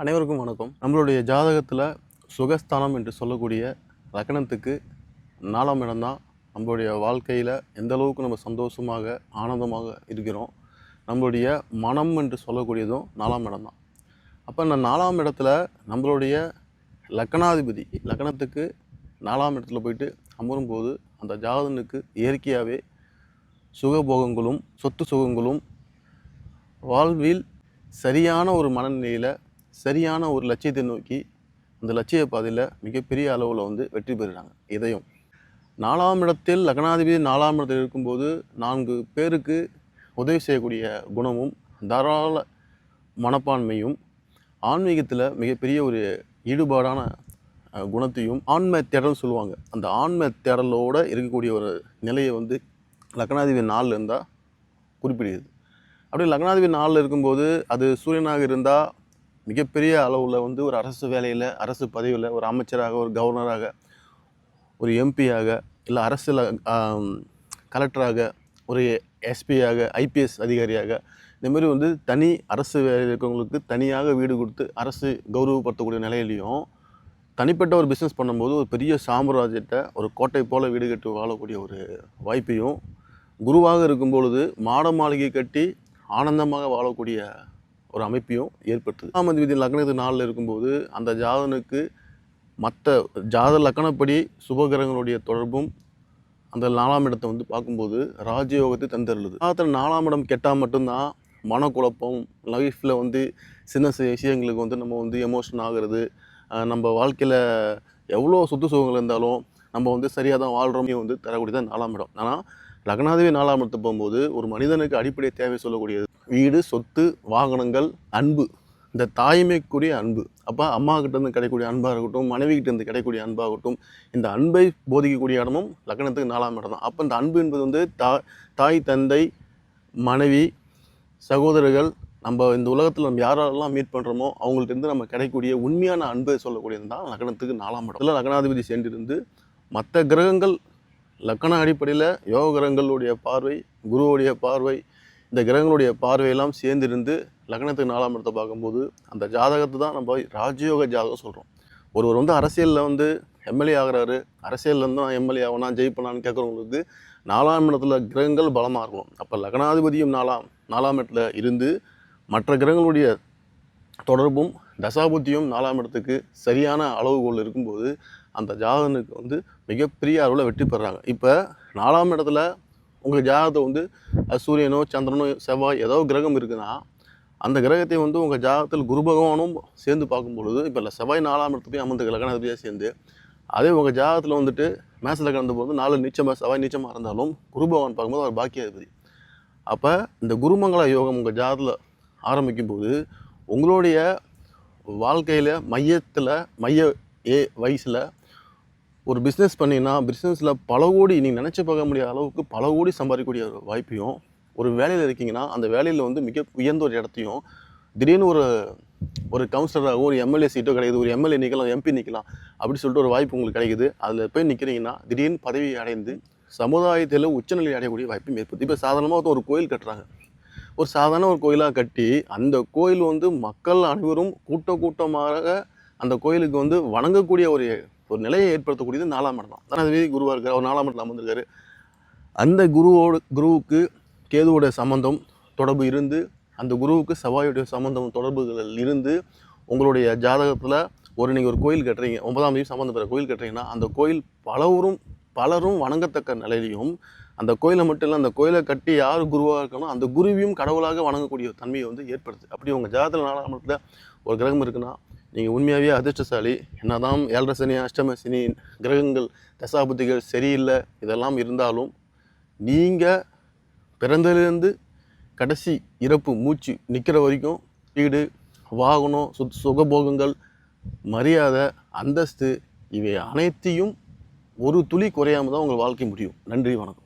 அனைவருக்கும் வணக்கம். நம்மளுடைய ஜாதகத்தில் சுகஸ்தானம் என்று சொல்லக்கூடிய லக்னத்துக்கு நாலாம் இடம்தான் நம்மளுடைய வாழ்க்கையில் எந்த அளவுக்கு நம்ம சந்தோஷமாக ஆனந்தமாக இருக்கிறோம் நம்மளுடைய மனம் என்று சொல்லக்கூடியதும் நாலாம் இடம்தான் அப்போ இந்த நாலாம் இடத்துல நம்மளுடைய லக்னாதிபதி லக்னத்துக்கு நாலாம் இடத்துல போயிட்டு அமரும்போது அந்த ஜாதகனுக்கு இயற்கையாகவே சுகபோகங்களும் சொத்து சுகங்களும் வாழ்வில் சரியான ஒரு மனநிலையில் சரியான ஒரு லட்சியத்தை நோக்கி அந்த லட்சிய பாதையில் மிகப்பெரிய அளவில் வந்து வெற்றி பெறுறாங்க இதையும். நாலாம் இடத்தில் லக்னாதிபதி நாலாம் இடத்தில் இருக்கும்போது நான்கு பேருக்கு உதவி செய்யக்கூடிய குணமும் தாராள மனப்பான்மையும் ஆன்மீகத்தில் மிகப்பெரிய ஒரு ஈடுபாடான குணத்தையும் ஆன்ம தேடல் சொல்லுவாங்க. அந்த ஆன்ம தேடலோடு இருக்கக்கூடிய ஒரு நிலையை வந்து லக்னாதிபதி நாளில் இருந்தால் குறிப்பிடுகிறது. அப்படி லக்னாதிபதி நாளில் இருக்கும்போது அது சூரியனாக இருந்தால் மிகப்பெரிய அளவில் வந்து ஒரு அரசு வேலையில் அரசு பதவியில் ஒரு அமைச்சராக ஒரு கவர்னராக ஒரு எம்பியாக இல்லை அரசில் கலெக்டராக ஒரு எஸ்பியாக ஐபிஎஸ் அதிகாரியாக இந்தமாரி வந்து தனி அரசு வேலையில் இருக்கிறவங்களுக்கு தனியாக வீடு கொடுத்து அரசு கௌரவப்படுத்தக்கூடிய நிலையிலையும் தனிப்பட்ட ஒரு பிஸ்னஸ் பண்ணும்போது ஒரு பெரிய சாம்ராஜ்யத்தை ஒரு கோட்டை போல் வீடு கட்டி வாழக்கூடிய ஒரு வாய்ப்பையும் குருவாக இருக்கும் பொழுது மாட மாளிகை கட்டி ஆனந்தமாக வாழக்கூடிய ஒரு அமைப்பையும் ஏற்படுத்துது ஆறாம் விதி லக்னத்து நாளில் இருக்கும்போது அந்த ஜாதனுக்கு மற்ற ஜாத லக்கணப்படி சுபகிரகங்களுடைய தொடர்பும் அந்த நாலாம் இடத்தை வந்து பார்க்கும்போது ராஜயோகத்தை தந்தருளுது. அதில் நாலாம் இடம் கெட்டால் மட்டும்தான் மனக்குழப்பம் லைஃப்பில் வந்து சின்ன சின்ன விஷயங்களுக்கு வந்து நம்ம வந்து எமோஷன் ஆகிறது நம்ம வாழ்க்கையில் எவ்வளோ சொத்து சுகங்கள் இருந்தாலும் நம்ம வந்து சரியாக தான் வாழ்கிறோமே வந்து தரக்கூடியதான் நாலாம் இடம். ஆனால் லக்னாதிபதி நாலாம் இடத்துக்கு போகும்போது ஒரு மனிதனுக்கு அடிப்படை தேவை சொல்லக்கூடியது. வீடு சொத்து வாகனங்கள் அன்பு. இந்த தாய்மைக்குரிய அன்பு. அப்போ அம்மா கிட்டேருந்து கிடைக்கக்கூடிய அன்பாக இருக்கட்டும் மனைவி கிட்ட கிடைக்கக்கூடிய அன்பாகட்டும் இந்த அன்பை போதிக்கக்கூடிய இடமும் லக்னத்துக்கு நாலாம் இடம் தான். அப்போ இந்த அன்பு என்பது வந்து தா தாய் தந்தை மனைவி சகோதரர்கள் நம்ம இந்த உலகத்தில் நம்ம யாரெல்லாம் மீட் பண்ணுறோமோ அவங்கள்ட்டேருந்து நம்ம கிடைக்கக்கூடிய உண்மையான அன்பை சொல்லக்கூடியது தான் லக்னத்துக்கு நாலாம் இடம். இதில் லக்னாதிபதி சென்றிருந்து மற்ற கிரகங்கள் லக்கண அடிப்படையில் யோக கிரகங்களுடைய பார்வை குருவுடைய பார்வை இந்த கிரகங்களுடைய பார்வையெல்லாம் சேர்ந்திருந்து லக்னத்துக்கு நாலாம் இடத்தை பார்க்கும்போது அந்த ஜாதகத்தை தான் நம்ம ராஜயோக ஜாதகம் சொல்கிறோம் ஒருவர் வந்து அரசியலில் வந்து எம்எல்ஏ ஆகிறாரு. அரசியலில் வந்து நான் எம்எல்ஏ ஆகனா ஜெயிப்பனான்னு கேட்குறவங்களுக்கு நாலாம் இடத்துல கிரகங்கள் பலமாக இருக்கும் அப்போ லக்னாதிபதியும் நாலாம் நாலாம் இடத்துல இருந்து மற்ற கிரகங்களுடைய தொடர்பும் தசாபுத்தியும் நாலாம் இடத்துக்கு சரியான அளவுகோல் இருக்கும்போது அந்த ஜாதகனுக்கு வந்து மிகப்பெரிய அளவில் வெற்றி பெறுறாங்க இப்போ நாலாம் இடத்துல உங்கள் ஜாதகத்தை வந்து சூரியனோ சந்திரனோ செவ்வாய் ஏதோ கிரகம் இருக்குன்னா அந்த கிரகத்தை வந்து உங்கள் ஜாதகத்தில் குரு பகவானும் சேர்ந்து பார்க்கும் பொழுது இப்போ இல்லை செவ்வாய் நாலாம் இடத்துல போய் அமர்ந்த லக்னாதிபதியாக சேர்ந்து அதே உங்கள் ஜாதகத்தில் வந்துட்டு மேசத்தில் கலந்த போது நாலு நீச்சமாக செவ்வாய் நீச்சமாக இருந்தாலும் குரு பகவான் பார்க்கும்போது அவர் பாக்கியாதிபதி. அப்போ இந்த குருமங்கள யோகம் உங்கள் ஜாதத்தில் ஆரம்பிக்கும் போது உங்களுடைய வாழ்க்கையில் மையத்தில் மைய ஏ வயசில் ஒரு பிஸ்னஸ் பண்ணிங்கன்னா பிஸ்னஸில் பல கோடி நீங்கள் நினச்சி பார்க்க முடியாத அளவுக்கு பல கோடி சம்பாதிக்கக்கூடிய ஒரு வாய்ப்பையும் ஒரு வேலையில் இருக்கீங்கன்னா அந்த வேலையில் வந்து மிக உயர்ந்த ஒரு இடத்தையும் திடீர்னு ஒரு ஒரு கவுன்சிலராகவும் ஒரு எம்எல்ஏ சீட்டோ கிடைக்குது ஒரு எம்எல்ஏ நிற்கலாம் எம்பி நிற்கலாம் அப்படி சொல்லிட்டு ஒரு வாய்ப்பு உங்களுக்கு கிடைக்குது. அதில் போய் நிற்கிறீங்கன்னா திடீர்னு பதவி அடைந்து சமுதாயத்தில் உச்சநிலை அடையக்கூடிய வாய்ப்பும் ஏற்படுது. இப்போ சாதாரணமாக ஒரு கோயில் கட்டுறாங்க. ஒரு சாதாரண ஒரு கோயிலாக கட்டி அந்த கோயில் வந்து மக்கள் அனைவரும் கூட்ட கூட்டமாக அந்த கோயிலுக்கு வந்து வணங்கக்கூடிய ஒரு ஒரு நிலையை ஏற்படுத்தக்கூடியது நாலாம் இடம் தான் அதுவே குருவாக இருக்கார் அவர் நாலாம் இடத்துல அமர்ந்திருக்காரு. அந்த குருவோட குருவுக்கு கேதுவோட சம்பந்தம் தொடர்பு இருந்து அந்த குருவுக்கு செவ்வாயுடைய சம்பந்தம் தொடர்புகள் இருந்து உங்களுடைய ஜாதகத்தில் ஒரு நீங்கள் ஒரு கோயில் கட்டுறீங்க ஒன்பதாம் தேதி சம்மந்தப்பட்ட கோயில் கட்டுறீங்கன்னா அந்த கோயில் பலரும் பலரும் வணங்கத்தக்க நிலையிலையும் அந்த கோயிலை மட்டும் இல்லை அந்த கோயிலை கட்டி யார் குருவாக இருக்கணும் அந்த குருவையும் கடவுளாக வணங்கக்கூடிய தன்மையை வந்து ஏற்படுது அப்படி உங்கள் ஜாதகத்தில் நாலாம் இடத்துல ஒரு கிரகம் இருக்குன்னா நீங்கள் உண்மையாகவே அதிர்ஷ்டசாலி. என்னதான் ஏழரை சனி அஷ்டம சனி கிரகங்கள் தசாபுத்திகள் சரியில்லை இதெல்லாம் இருந்தாலும் நீங்கள் பிறந்ததுலேருந்து கடைசி இறப்பு மூச்சு நிற்கிற வரைக்கும் வீடு வாகனம் சுத் சுகபோகங்கள் மரியாதை அந்தஸ்து இவை அனைத்தையும் ஒரு துளி குறையாம தான் உங்கள் வாழ்க்கை முடியும். நன்றி வணக்கம்.